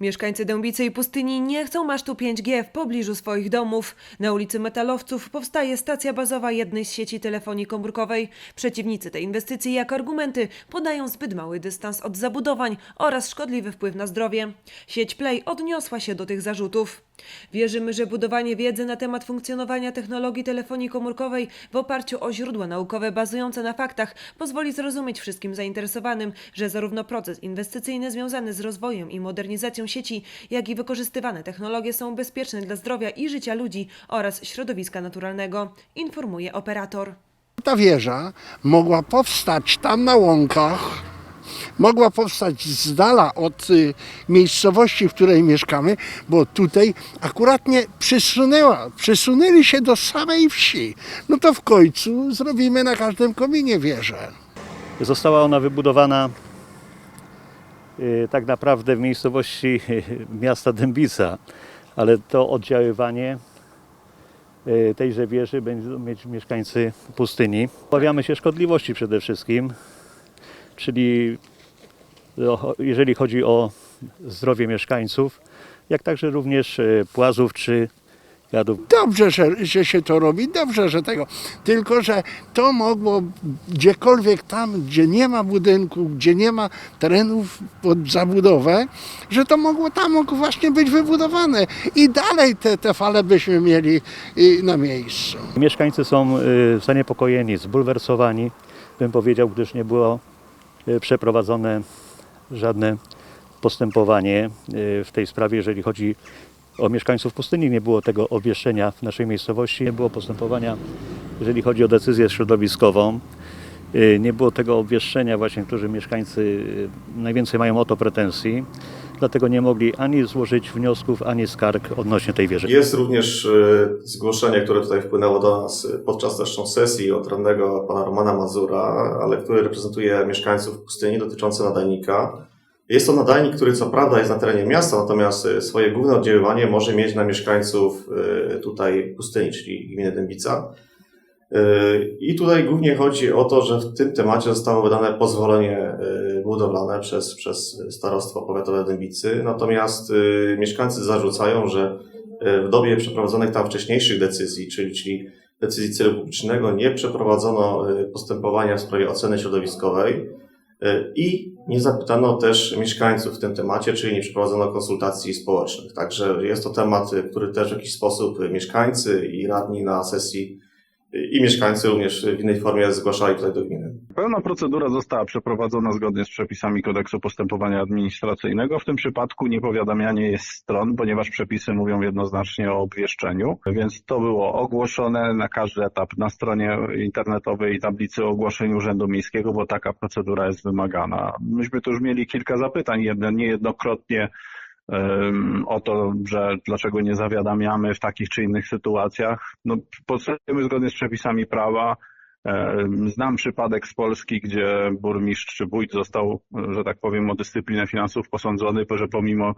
Mieszkańcy Dębicy i Pustyni nie chcą masztu 5G w pobliżu swoich domów. Na ulicy Metalowców powstaje stacja bazowa jednej z sieci telefonii komórkowej. Przeciwnicy tej inwestycji jako argumenty podają zbyt mały dystans od zabudowań oraz szkodliwy wpływ na zdrowie. Sieć Play odniosła się do tych zarzutów. Wierzymy, że budowanie wiedzy na temat funkcjonowania technologii telefonii komórkowej w oparciu o źródła naukowe bazujące na faktach pozwoli zrozumieć wszystkim zainteresowanym, że zarówno proces inwestycyjny związany z rozwojem i modernizacją sieci, jak i wykorzystywane technologie są bezpieczne dla zdrowia i życia ludzi oraz środowiska naturalnego, informuje operator. Ta wieża mogła powstać tam na łąkach, mogła powstać z dala od y, miejscowości, w której mieszkamy, bo tutaj akurat nie przysunęła, przysunęli się do samej wsi. No to w końcu zrobimy na każdym kominie wieżę. Została ona wybudowana y, tak naprawdę w miejscowości miasta Dębica, ale to oddziaływanie y, tejże wieży będą mieć mieszkańcy pustyni. Obawiamy się szkodliwości przede wszystkim, czyli o- jeżeli chodzi o zdrowie mieszkańców, jak także również y, płazów czy gadów. Dobrze, że, że się to robi, dobrze, że tego. Tylko, że to mogło gdziekolwiek tam, gdzie nie ma budynku, gdzie nie ma terenów pod zabudowę, że to mogło tam właśnie być wybudowane i dalej te, te fale byśmy mieli y, na miejscu. Mieszkańcy są y, zaniepokojeni, zbulwersowani, bym powiedział, gdyż nie było przeprowadzone żadne postępowanie y, w tej sprawie, jeżeli chodzi o mieszkańców pustyni. Nie było tego obwieszczenia w naszej miejscowości, nie było postępowania, jeżeli chodzi o decyzję środowiskową. Y, Nie było tego obwieszczenia właśnie, którzy mieszkańcy y, najwięcej mają o to pretensji. Dlatego nie mogli ani złożyć wniosków, ani skarg odnośnie tej wieży. Jest również e, zgłoszenie, które tutaj wpłynęło do nas e, podczas zresztą sesji od radnego pana Romana Mazura, ale który reprezentuje mieszkańców pustyni dotyczące nadajnika. Jest to nadajnik, który co prawda jest na terenie miasta, natomiast e, swoje główne oddziaływanie może mieć na mieszkańców tutaj pustyni, czyli gminy Dębica. I tutaj głównie chodzi o to, że w tym temacie zostało wydane pozwolenie e, budowlane przez, przez Starostwo Powiatowe Dębicy, natomiast e, mieszkańcy zarzucają, że e, w dobie przeprowadzonych tam wcześniejszych decyzji, czyli, czyli decyzji celu publicznego, nie przeprowadzono postępowania w sprawie oceny środowiskowej i nie zapytano też mieszkańców w tym temacie, czyli nie przeprowadzono konsultacji społecznych. Także jest to temat, który też w jakiś sposób mieszkańcy i radni na sesji i mieszkańcy również w innej formie zgłaszali tutaj do gminy. Pełna procedura została przeprowadzona zgodnie z przepisami kodeksu postępowania administracyjnego. W tym przypadku niepowiadamianie jest stron, ponieważ przepisy mówią jednoznacznie o obwieszczeniu, więc to było ogłoszone na każdy etap na stronie internetowej tablicy ogłoszeń Urzędu Miejskiego, bo taka procedura jest wymagana. Myśmy tu już mieli kilka zapytań, jedne, niejednokrotnie o to, że dlaczego nie zawiadamiamy w takich czy innych sytuacjach. No, postępujemy zgodnie z przepisami prawa. Znam przypadek z Polski, gdzie burmistrz czy wójt został, że tak powiem, o dyscyplinę finansów posądzony, że pomimo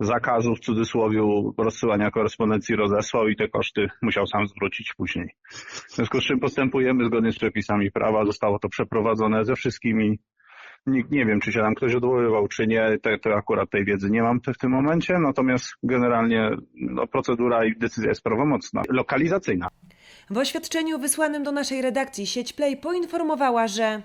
zakazu w cudzysłowie rozsyłania korespondencji rozesłał i te koszty musiał sam zwrócić później. W związku z czym postępujemy zgodnie z przepisami prawa. Zostało to przeprowadzone ze wszystkimi. Nikt nie wiem, czy się tam ktoś odwoływał, czy nie. Te, to akurat tej wiedzy nie mam w tym momencie. Natomiast generalnie no, procedura i decyzja jest prawomocna. Lokalizacyjna. W oświadczeniu wysłanym do naszej redakcji sieć Play poinformowała, że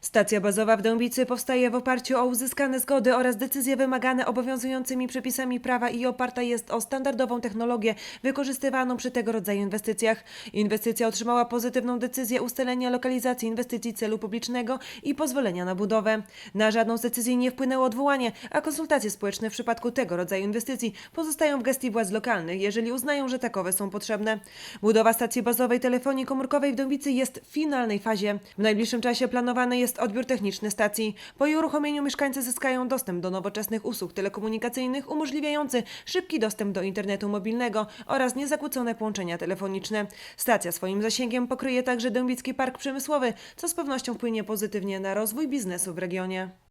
stacja bazowa w Dębicy powstaje w oparciu o uzyskane zgody oraz decyzje wymagane obowiązującymi przepisami prawa i oparta jest o standardową technologię wykorzystywaną przy tego rodzaju inwestycjach. Inwestycja otrzymała pozytywną decyzję ustalenia lokalizacji inwestycji celu publicznego i pozwolenia na budowę. Na żadną z decyzji nie wpłynęło odwołanie, a konsultacje społeczne w przypadku tego rodzaju inwestycji pozostają w gestii władz lokalnych, jeżeli uznają, że takowe są potrzebne. Budowa stacji bazowej telefonii komórkowej w Dębicy jest w finalnej fazie. W najbliższym czasie planowany jest odbiór techniczny stacji. Po jej uruchomieniu mieszkańcy zyskają dostęp do nowoczesnych usług telekomunikacyjnych umożliwiający szybki dostęp do internetu mobilnego oraz niezakłócone połączenia telefoniczne. Stacja swoim zasięgiem pokryje także Dębicki Park Przemysłowy, co z pewnością wpłynie pozytywnie na rozwój biznesu w regionie.